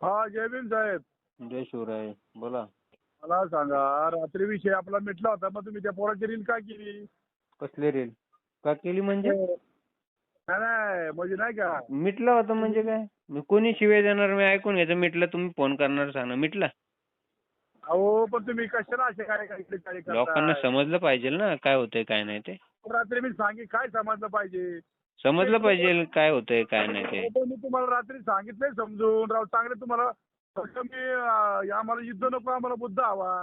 हा जय भीम साहेब. जय शिवराय बोला. मला सांगा रात्री विषय आपला मिटला होता मग तुम्ही त्या पोराची रील का केली? कसले रील? का केली म्हणजे? नाही नाही म्हणजे नाही का? मिटलं होतं म्हणजे काय? मी कोणी शिवाय देणार मी ऐकून घ्यायचं. मिटलं तुम्ही फोन करणार सांगा. मिटलं? अहो पण तुम्ही कशाला असे काय काय इकडे काय करताय? लोकांना समजलं पाहिजे ना काय होतंय काय नाही ते. रात्री मी सांगी काय समजलं पाहिजे? समजलं पाहिजे काय होतंय काय नाही ते. मी तुम्हाला रात्री सांगितलंय समजून. राव चांगले तुम्हाला. फक्त मी अं, आम्हाला युद्ध नको आम्हाला बुद्ध हवा.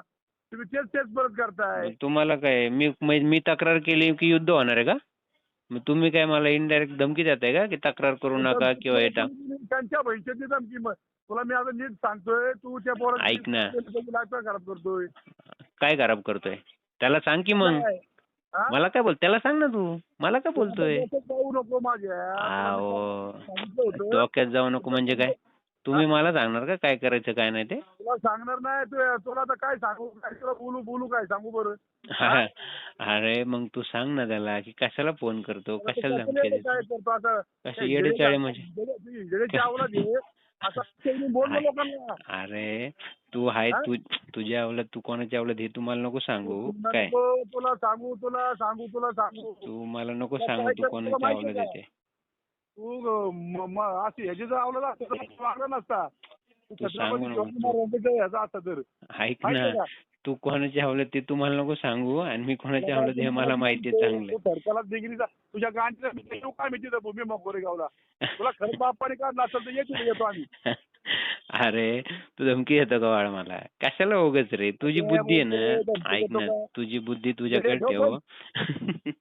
तुम्ही तेच तेच परत करताय. मग तुम्हाला काय मी मी मी तक्रार केली की युद्ध होणार आहे का? मग तुम्ही काय मला इनडायरेक्ट धमकी देताय का की तक्रार करू नका किंवा हे टाक? त्यांच्या भविष्याची धमकी मग तुला मी आता नीट सांगतोय तू त्या पोराची ऐक ना. लाईफ खराब करतोय. काय खराब करतोय? त्याला सांग की मग. काय? मला काय बोल त्याला सांग ना तू. मला काय बोलतोय? जाऊ नको माझ्या. डोक्यात जाऊ नको म्हणजे काय? तुम्ही मला सांगणार का काय करायचं काय नाही ते? तुला सांगणार नाही तू तुला आता काय सांगू काय तुला बोलू बोलू काय सांगू बरं? अरे मग तू सांग ना त्याला की कशाला फोन करतो? कशाला म्हणजे? येडे- ना लोकांना. अरे तू आहे हा? तू तुझ्या अवलाद तू कोणाच्या अवलाद हे तू मला नको सांगू तुला काय नको, तुला सांगू तुला सांगू तुला सांगू तू मला नको तुला सांगू काय तू करतो कोणाच्या माहिती का? येते तू अं, म- म- अशी ह्याची जर अवलाद असतं तर तू वागला नसता तू तू सांगू छत्रपती नको. शिवाजी महाराजांचा ह्याचा असता तर ऐक माहिती ना का? तू कोणाच्या अवलाद ते तू मला नको सांगू आणि मी कोणाच्या अवलाद हे मला माहिती आहे चांगलं तू डिग्रीचा तुझ्या गांठीला मी येऊ काय मी तिथं भूमी मग गोरेगावला तुला खरं बापाने काढलं असेल तर ये तिथे येतो आम्ही अरे तू धमकी देतो का बाळ मला? कशाला उगाच रे? तुझी बुद्धी आहे ना? ऐक ना? तुझी बुद्धी तुझ्याकडे ठेव.